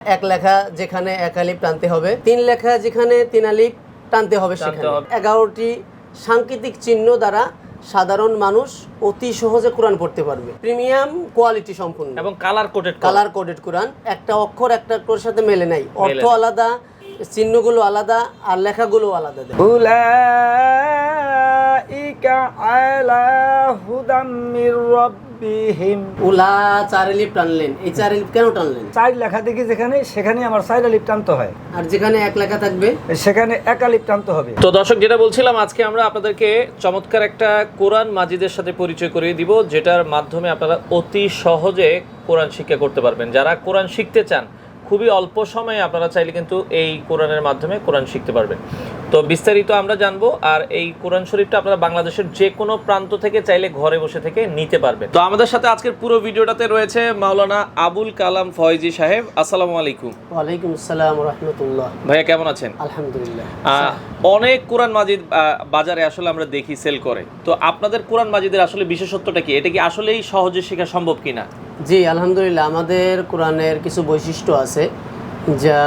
এক লেখা যেখানে এক আলিপ টানতে হবে তিন লেখা যেখানে তিন আলিপ টানতে হবে সেখানে। এগারোটি সাংকেতিক চিহ্ন দ্বারা সাধারণ মানুষ অতি সহজে কোরআন পড়তে পারবে। প্রিমিয়াম কোয়ালিটি সম্পূর্ণ। এবং কালার কোডেড কালার কোডেড কোরআন। একটা অক্ষর একটা অক্ষরের সাথে মেলে নাই। অর্থ আলাদা চিহ্নগুলো আলাদা আর লেখাগুলো আলাদা উলাইকা আলা হুদাম মির হিম উলা চার লিপ টানলেন। এই চার লিপ কেন টানলেন? চার লেখা দেখি যেখানে সেখানে আমার চার লিপ টানতে হয়। আর যেখানে এক লেখা থাকবে? সেখানে এক লিপ টানতে হবে। তো দর্শক যেটা বলছিলাম আজকে আমরা আপনাদেরকে চমৎকার একটা কোরআন মাজিদের সাথে পরিচয় করিয়ে দিব যেটার মাধ্যমে আপনারা অতি সহজে কোরআন শিক্ষা করতে পারবেন। যারা কোরআন শিখতে চান খুবই অল্প সময়ে আপনারা চাইলে কিন্তু এই কোরআনের মাধ্যমে কোরআন শিখতে পারবেন। তো বিস্তারিত আমরা জানব আর এই কোরআন শরীফটা আপনারা বাংলাদেশের যে কোনো প্রান্ত থেকে চাইলে ঘরে বসে থেকে নিতে পারবেন। তো আমাদের সাথে আজকের পুরো ভিডিওটাতে রয়েছে মাওলানা আবুল কালাম ফয়জি সাহেব। আসসালামু আলাইকুম। ওয়ালাইকুম আসসালাম রহমতুল্লাহ। ভাইয়া কেমন আছেন? আলহামদুলিল্লাহ। আহ, অনেক কোরআন মাজিদ বাজারে আসলে আমরা দেখি সেল করে। তো আপনাদের কোরআন মাজিদের আসলে বিশেষত্বটা কি? এটা কি আসলেই সহজে শেখা সম্ভব কিনা? জি, আলহামদুলিল্লাহ, আমাদের কোরআনের কিছু বৈশিষ্ট্য আছে যা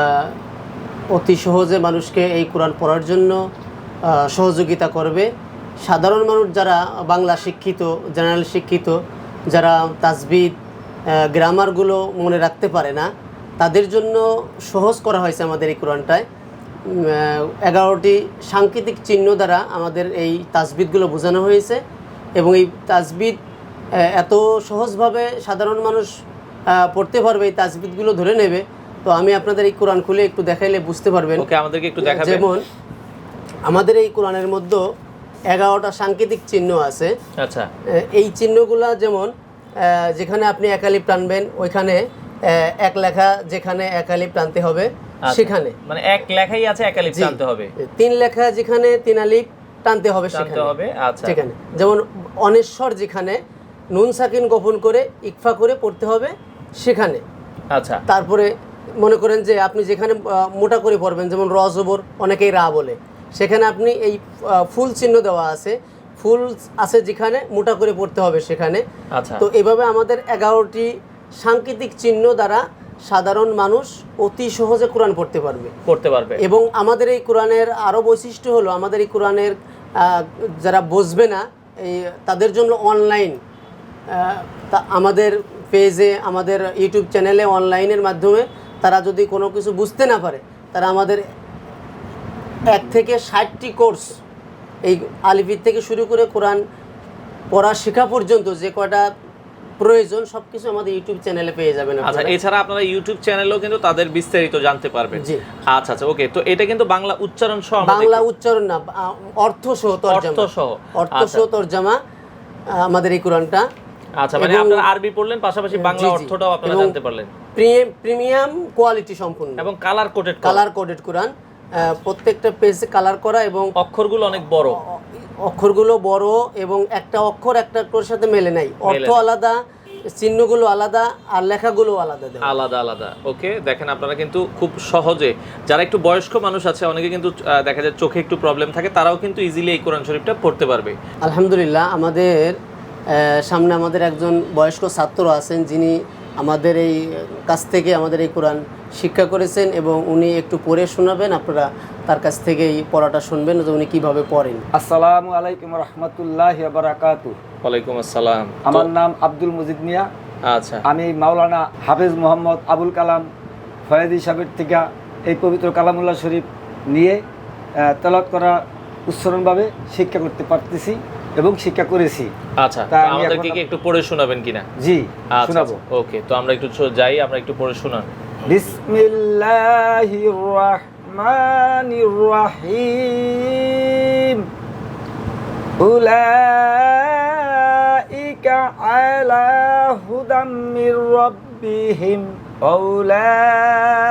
অতি সহজে মানুষকে এই কোরআন পড়ার জন্য সহযোগিতা করবে। সাধারণ মানুষ যারা বাংলা শিক্ষিত, জেনারেল শিক্ষিত, যারা তাজবিদ গ্রামারগুলো মনে রাখতে পারে না, তাদের জন্য সহজ করা হয়েছে আমাদের এই কোরআনটায়। এগারোটি সাংকেতিক চিহ্ন দ্বারা আমাদের এই তাজবিদগুলো বোঝানো হয়েছে এবং এই তাজবিদ এত সহজভাবে সাধারণ মানুষ পড়তে পারবে এই তাজবিদগুলো ধরে নেবে। তো আমি আপনাদের এই কোরআন খুলে একটু দেখাইলে বুঝতে পারবেন। ওকে আমাদেরকে একটু দেখাবেন। যেমন আমাদের এই কোরআনের মধ্যে এগারোটা সাংকেতিক চিহ্ন আছে। আচ্ছা। এই চিহ্নগুলা যেমন যেখানে আপনি একালিপ টানবেন ওইখানে এক লেখা যেখানে একালিপ টানতে হবে আচ্ছা। সেখানে। মানে এক লেখাই আছে এক আলিফ টানতে হবে। তিন লেখা যেখানে তিন আলিপ টানতে হবে সেখানে। হবে আচ্ছা। সেখানে যেমন অনেশ্বর যেখানে নুন সাকিন গোপন করে ইকফা করে পড়তে হবে সেখানে। আচ্ছা। তারপরে মনে করেন যে আপনি যেখানে মোটা করে পড়বেন যেমন র জবর অনেকেই রা বলে। সেখানে আপনি এই ফুল চিহ্ন দেওয়া আছে। ফুল আছে যেখানে মোটা করে পড়তে হবে সেখানে। আচ্ছা। তো এভাবে আমাদের এগারোটি সাংকেতিক চিহ্ন দ্বারা সাধারণ মানুষ অতি সহজে কোরআন পড়তে পারবে। পড়তে পারবে। এবং আমাদের এই কোরআনের আরও বৈশিষ্ট্য হলো আমাদের এই কোরআনের যারা বসবে না এই তাদের জন্য অনলাইন তা আমাদের পেজে আমাদের ইউটিউব চ্যানেলে অনলাইনের মাধ্যমে তারা যদি কোনো কিছু বুঝতে না পারে তারা আমাদের এক থেকে ষাটটি কোর্স এই আলিফির থেকে শুরু করে কোরআন পড়া শেখা পর্যন্ত যে কটা প্রয়োজন সব কিছু আমাদের ইউটিউব চ্যানেলে পেয়ে যাবেন আচ্ছা এছাড়া আপনারা ইউটিউব চ্যানেলেও কিন্তু তাদের বিস্তারিত জানতে পারবেন। জি। আচ্ছা আচ্ছা ওকে তো এটা কিন্তু বাংলা উচ্চারণ সহ বাংলা উচ্চারণ না অর্থ সহ তর্জমা। অর্থ সহ অর্থ আচ্ছা। সহ তর্জমা আমাদের এই কোরআনটা। আচ্ছা মানে আপনারা আরবি পড়লেন পাশাপাশি বাংলা। অর্থটাও আপনারা জানতে পারলেন। প্রিমিয়াম কোয়ালিটি সম্পূর্ণ। এবং কালার কোটেড কালার কোডেড কোরআন প্রত্যেকটা পেজে কালার করা এবং অক্ষরগুলো অনেক বড়। অক্ষরগুলো বড় এবং একটা অক্ষর একটা অক্ষরের সাথে মেলে নাই। অর্থ আলাদা চিহ্নগুলো আলাদা আর লেখাগুলো আলাদা আলাদা আলাদা। ওকে দেখেন আপনারা কিন্তু খুব সহজে যারা একটু বয়স্ক মানুষ আছে অনেকে কিন্তু দেখা যায় চোখে একটু প্রবলেম থাকে তারাও কিন্তু ইজিলি এই কোরআন শরীফটা পড়তে পারবে। আলহামদুলিল্লাহ আমাদের সামনে আমাদের একজন বয়স্ক ছাত্র আছেন যিনি আমাদের এই কাছ থেকে আমাদের এই কোরআন শিক্ষা করেছেন এবং উনি একটু পড়ে শোনাবেন আপনারা তার কাছ থেকে এই পড়াটা শুনবেন যে উনি কীভাবে পড়েন। আসসালামু আলাইকুম রহমতুল্লাহ বারাকাতু ওয়ালাইকুম আসসালাম। আমার নাম আব্দুল মজিদ মিয়া। আচ্ছা। আমি মাওলানা হাফেজ মোহাম্মদ আবুল কালাম ফয়েদি সাহেবের থেকে এই পবিত্র কালামুল্লাহ শরীফ নিয়ে তেলত করা উচ্চারণভাবে শিক্ষা করতে পারতেছি। এবং শিক্ষা করেছি। আচ্ছা আমাদেরকে কি একটু পড়ে শোনাবেন কিনা? জি আচ্ছা শোনাবো। ওকে তো আমরা একটু যাই আমরা একটু পড়ে শোনান। বিসমিল্লাহির রহমানির রহিম উলাইকা আলা হুদাম মির রাব্বিহিম। উলাইকা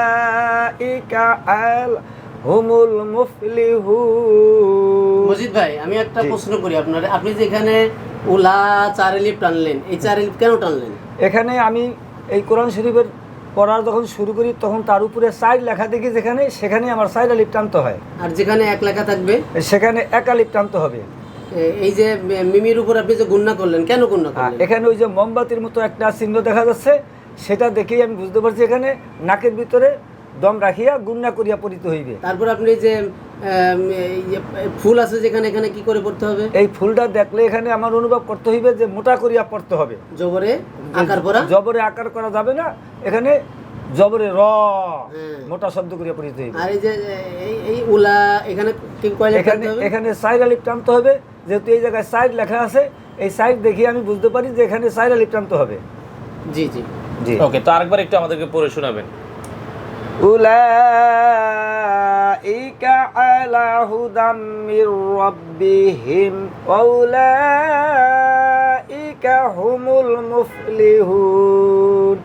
আল হুমুল মুফলিহুন। মজিদ ভাই আমি একটা প্রশ্ন করি আপনার। আপনি যে এখানে উলা চার লিপ টানলেন এই চার লিপ কেন টানলেন? এখানে আমি এই কোরআন শরীফের পড়া যখন শুরু করি তখন তার উপরে সাইড লেখা দেখি যেখানে সেখানে আমার সাইড আলিপ টানতে হয়। আর যেখানে এক লেখা থাকবে? সেখানে এক আলিপ টানতে হবে। এই যে মিমির উপর আপনি যে গুন্না করলেন কেন গুন্না করলেন? এখানে ওই যে মোমবাতির মতো একটা চিহ্ন দেখা যাচ্ছে সেটা দেখেই আমি বুঝতে পারছি এখানে নাকের ভিতরে দম রাখিয়া গুন্না করিয়া পরিত হইবে। তারপর আপনি যে এই যে ফুল আছে যেখানে এখানে কি করে পড়তে হবে? এই ফুলটা দেখলে এখানে আমার অনুভব করতে হইবে যে মোটা করিয়া পড়তে হবে। জবরে আকার পরা? জবরে আকার করা যাবে না এখানে জবরে র হ্যাঁ। মোটা শব্দ করিয়া পড়িতে হইবে। আর এই যে এই এই উলা এখানে কি কয়লা এখানে এখানে সাইড আলিপ টানতে হবে যেহেতু এই জায়গায় সাইড লেখা আছে এই সাইড দেখে আমি বুঝতে পারি যে এখানে সাইড আলিপ টানতে হবে। জি জি। জি। ওকে তো আরেকবার একটু আমাদেরকে পড়ে শোনাবেন। أولئك على هدى من ربهم وأولئك هم المفلحون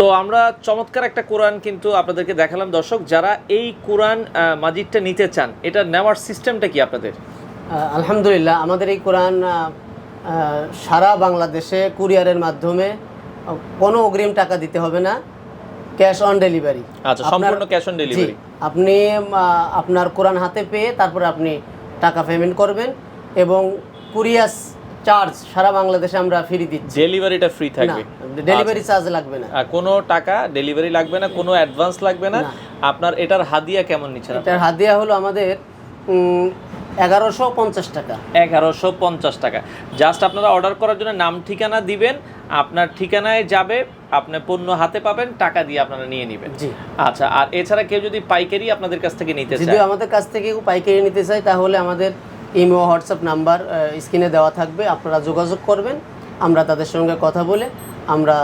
তো আমরা চমৎকার একটা কোরআন কিন্তু আপনাদেরকে দেখালাম দর্শক যারা এই কোরআন আহ, মাজিদটা নিতে চান এটা নেওয়ার সিস্টেমটা কি আপনাদের আহ, আলহামদুলিল্লাহ আমাদের এই কোরআন আহ, আহ, সারা বাংলাদেশে কুরিয়ারের মাধ্যমে আহ, কোনো অগ্রিম টাকা দিতে হবে না Cash on delivery. আচ্ছা, সম্পূর্ণ ক্যাশ অন ডেলিভারি। আপনি আপনার কোরআন হাতে পেয়ে তারপরে আপনি টাকা পেমেন্ট করবেন এবং কুরিয়ার চার্জ সারা বাংলাদেশে আমরা ফ্রি দিচ্ছি। ডেলিভারিটা ফ্রি থাকবে। ডেলিভারি চার্জ লাগবে না। আর কোনো টাকা ডেলিভারি লাগবে না কোনো অ্যাডভান্স লাগবে না। না। আপনার এটার হাদিয়া কেমন নিচ্ছেন এটার হাদিয়া হলো আমাদের এগারোশো পঞ্চাশ টাকা। এগারোশো পঞ্চাশ টাকা। জাস্ট আপনারা অর্ডার করার জন্য নাম ঠিকানা দিবেন আপনার ঠিকানায় যাবে আপনি পণ্য হাতে পাবেন টাকা দিয়ে আপনারা নিয়ে নেবেন। জি। আচ্ছা আর এছাড়া কেউ যদি পাইকারি আপনাদের কাছ থেকে নিতে চায়? যদি আমাদের কাছ থেকে কেউ পাইকারি নিতে চাই তাহলে আমাদের ইমো হোয়াটসঅ্যাপ নাম্বার স্ক্রিনে দেওয়া থাকবে। আপনারা যোগাযোগ করবেন আমরা তাদের সঙ্গে কথা বলে আমরা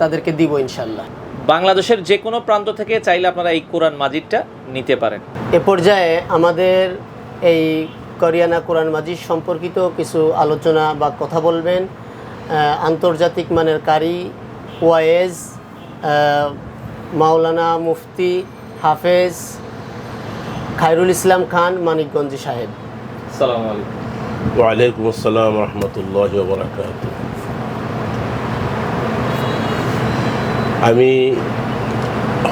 তাদেরকে দিব ইনশাল্লাহ বাংলাদেশের যে কোনো প্রান্ত থেকে চাইলে আপনারা এই কোরআন মাজিদটা নিতে পারেন। এ পর্যায়ে আমাদের এই করিয়ানা কোরআন মাজিদ সম্পর্কিত কিছু আলোচনা বা কথা বলবেন। আন্তর্জাতিক মানের কারি ওয়াইজ আহ, মাওলানা মুফতি হাফেজ খায়রুল ইসলাম খান মানিকগঞ্জি সাহেব। সালাম আলাইকুম। ওয়ালাইকুম আসসালাম রহমতুল্লাহ বরাকাত আমি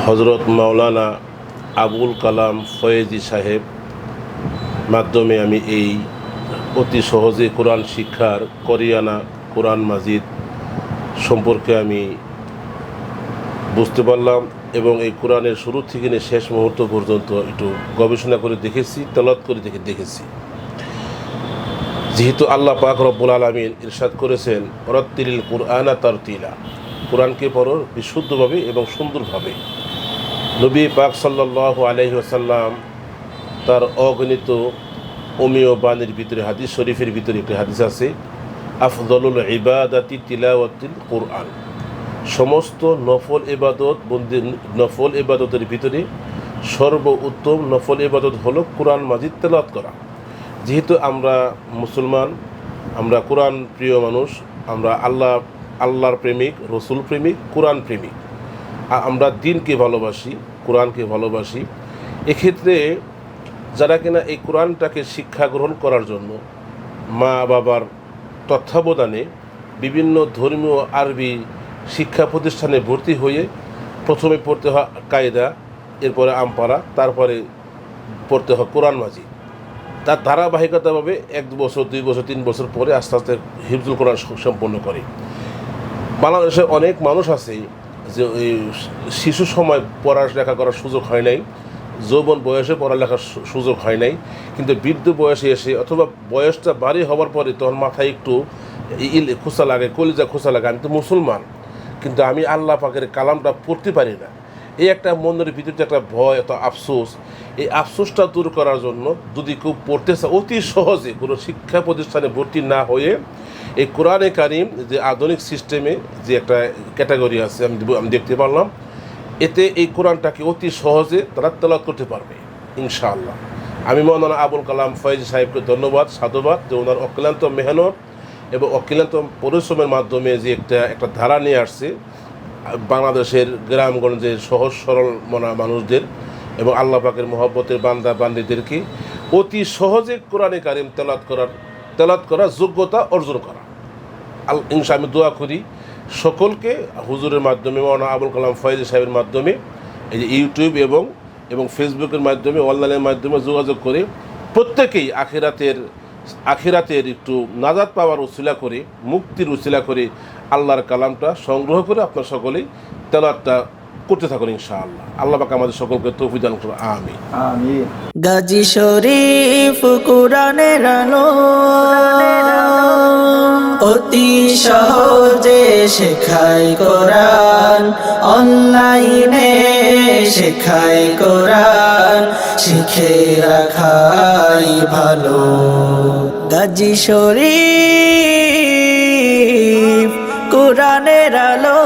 হজরত মাওলানা আবুল কালাম ফয়েজি সাহেব মাধ্যমে আমি এই অতি সহজে কোরআন শিক্ষার করিয়ানা কোরআন মাজিদ সম্পর্কে আমি বুঝতে পারলাম এবং এই কোরআনের শুরু থেকে নিয়ে শেষ মুহূর্ত পর্যন্ত একটু গবেষণা করে দেখেছি তলাত করে দেখে দেখেছি। যেহেতু আল্লাহ পাক রব্বুল আলমিন ইরশাদ করেছেন রত্তিল কুরআনা তার তিলা কোরআনকে পড়ো বিশুদ্ধভাবে এবং সুন্দরভাবে। নবী পাক সাল্লাহ আলহি আসাল্লাম তার অগণিত অমীয় বাণীর ভিতরে, হাদিস শরীফের ভিতরে একটি হাদিস আছে আফদলুল ইবাদাতি তিলাওয়াতিল কোরআন। সমস্ত নফল ইবাদত বন্দি নফল ইবাদতের ভিতরে সর্ব উত্তম নফল ইবাদত হলো কোরআন মাজিদ তেলাওয়াত করা। যেহেতু আমরা মুসলমান, আমরা কোরআন প্রিয় মানুষ, আমরা আল্লাহ, আল্লাহর প্রেমিক, রসুল প্রেমিক, কোরআন প্রেমিক। আমরা দিনকে ভালোবাসি, কোরআনকে ভালোবাসি। এক্ষেত্রে যারা কিনা এই কোরআনটাকে শিক্ষা গ্রহণ করার জন্য মা বাবার তত্ত্বাবধানে বিভিন্ন ধর্মীয় আরবি শিক্ষা প্রতিষ্ঠানে ভর্তি হয়ে প্রথমে পড়তে হয় কায়দা, এরপরে আমপাড়া, তারপরে পড়তে হয় কোরআন মাজিদ। তার ধারাবাহিকতাভাবে এক বছর, দুই বছর, তিন বছর পরে আস্তে আস্তে হিফজুল কোরআন সম্পন্ন করে। বাংলাদেশে অনেক মানুষ আছে যে শিশু সময় পড়ালেখা করার সুযোগ হয় নাই। যৌবন বয়সে পড়ালেখার সুযোগ হয় নাই, কিন্তু বৃদ্ধ বয়সে এসে অথবা বয়সটা বাড়ি হওয়ার পরে তখন মাথায় একটু ইল খোসা লাগে, কলিজা খোসা লাগে, আমি তো মুসলমান, কিন্তু আমি আল্লাহ পাকের কালামটা পড়তে পারি না। এই একটা মনের ভিতরে একটা ভয় এত আফসোস, এই আফসোসটা দূর করার জন্য যদি কেউ পড়তে চায়, অতি সহজে কোনো শিক্ষা প্রতিষ্ঠানে ভর্তি না হয়ে এই কোরআনে কারিম যে আধুনিক সিস্টেমে যে একটা ক্যাটাগরি আছে, আমি আমি দেখতে পারলাম এতে এই কোরআনটাকে অতি সহজে তারা তেলাওয়াত করতে পারবে, ইনশাআল্লাহ। আমি মৌলানা আবুল কালাম ফয়েজ সাহেবকে ধন্যবাদ, সাধুবাদ যে ওনার অক্লান্ত মেহনত এবং অক্লান্ত পরিশ্রমের মাধ্যমে যে একটা একটা ধারা নিয়ে আসছে, বাংলাদেশের গ্রামগঞ্জের সহজ সরল মনা মানুষদের এবং আল্লাহ পাকের মহব্বতের বান্দা বান্দিদেরকে অতি সহজে কোরআনে কারিম তেলাত করার তেলাত করার যোগ্যতা অর্জন করা। আল ইনশা আমি দোয়া করি সকলকে হুজুরের মাধ্যমে, মৌলানা আবুল কালাম ফয়েজ সাহেবের মাধ্যমে, এই যে ইউটিউব এবং এবং ফেসবুকের মাধ্যমে, অনলাইনের মাধ্যমে যোগাযোগ করে প্রত্যেকেই আখিরাতের আখিরাতের একটু নাজাদ পাওয়ার উচিলা করে, মুক্তির উচিলা করে আল্লাহর কালামটা সংগ্রহ করে আপনার সকলেই তেলাওয়াতটা করতে থাকুন ইনশাআল্লাহ। আল্লাহ পাক আমাদের সকলকে তৌফিক দান করুন। আমি আমি গাজী শরীফ কোরআনের আলো অতি সহজে শেখায় কোরআন অনলাইনে শেখায় কোরআন শিখে রাখাই ভালো। গাজী শরীফ কোরআনের আলো